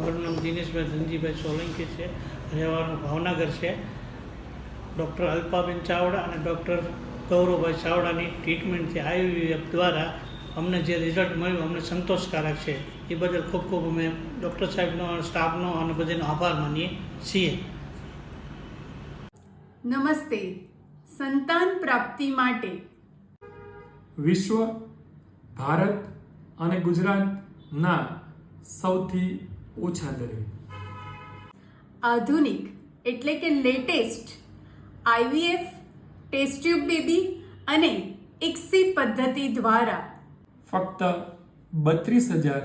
મારું નામ દિનેશભાઈ ધનજીભાઈ સોલંકી છે. રહેવાનું ભાવનગર છે. ડૉક્ટર અલ્પાબેન ચાવડા અને ડૉક્ટર ગૌરવભાઈ ચાવડાની ટ્રીટમેન્ટથી આયુર્વેદ દ્વારા અમને જે રિઝલ્ટ મળ્યું અમને સંતોષકારક છે. એ બદલ ખૂબ ખૂબ અમે ડૉક્ટર સાહેબનો સ્ટાફનો અને બધાનો આભાર માનીએ છીએ. નમસ્તે. સંતાન પ્રાપ્તિ માટે વિશ્વ ભારત અને ગુજરાતના સૌથી ઓછા દરે. આધુનિક એટલે કે latest IVF test tube baby અને ઇક્સી પદ્ધતિ દ્વારા ફક્ત બત્રીસ હજાર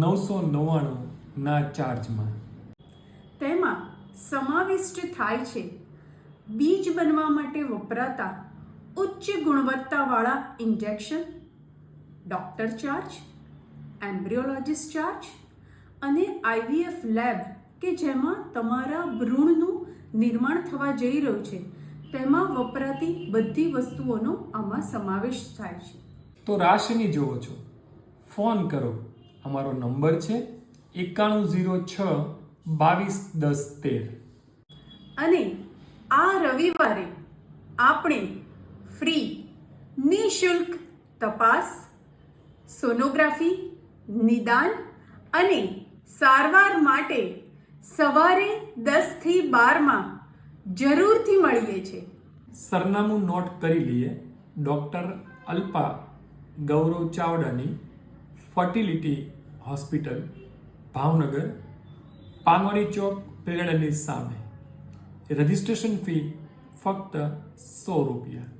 નવસો નવ્વાણુંના ચાર્જમાં. તેમાં સમાવિષ્ટ થાય છે બીજ બનવા માટે વપરાતા ઉચ્ચ ગુણવત્તાવાળા injection doctor charge embryologist charge અને આઈવીએફ લેબ કે જેમાં તમારા ભ્રૂણનું નિર્માણ થવા જઈ રહ્યું છે તેમાં વપરાતી બધી વસ્તુઓનો આમાં સમાવેશ થાય છે. તો રાશિની જુઓ છો. ફોન કરો. અમારો નંબર છે એકાણું ઝીરો છ બાવીસ દસ તેર. અને આ રવિવારે આપણે ફ્રી નિઃશુલ્ક તપાસ સોનોગ્રાફી નિદાન અને સારવાર માટે સવારે દસથી બારમાં જરૂરથી મળીએ છે સરનામું નોટ કરી લઈએ. ડૉક્ટર અલ્પા ગૌરવ ચાવડાની ફર્ટિલિટી હોસ્પિટલ, ભાવનગર પામરી ચોક પેગડાની સામે. રજિસ્ટ્રેશન ફી ફક્ત સો રૂપિયા.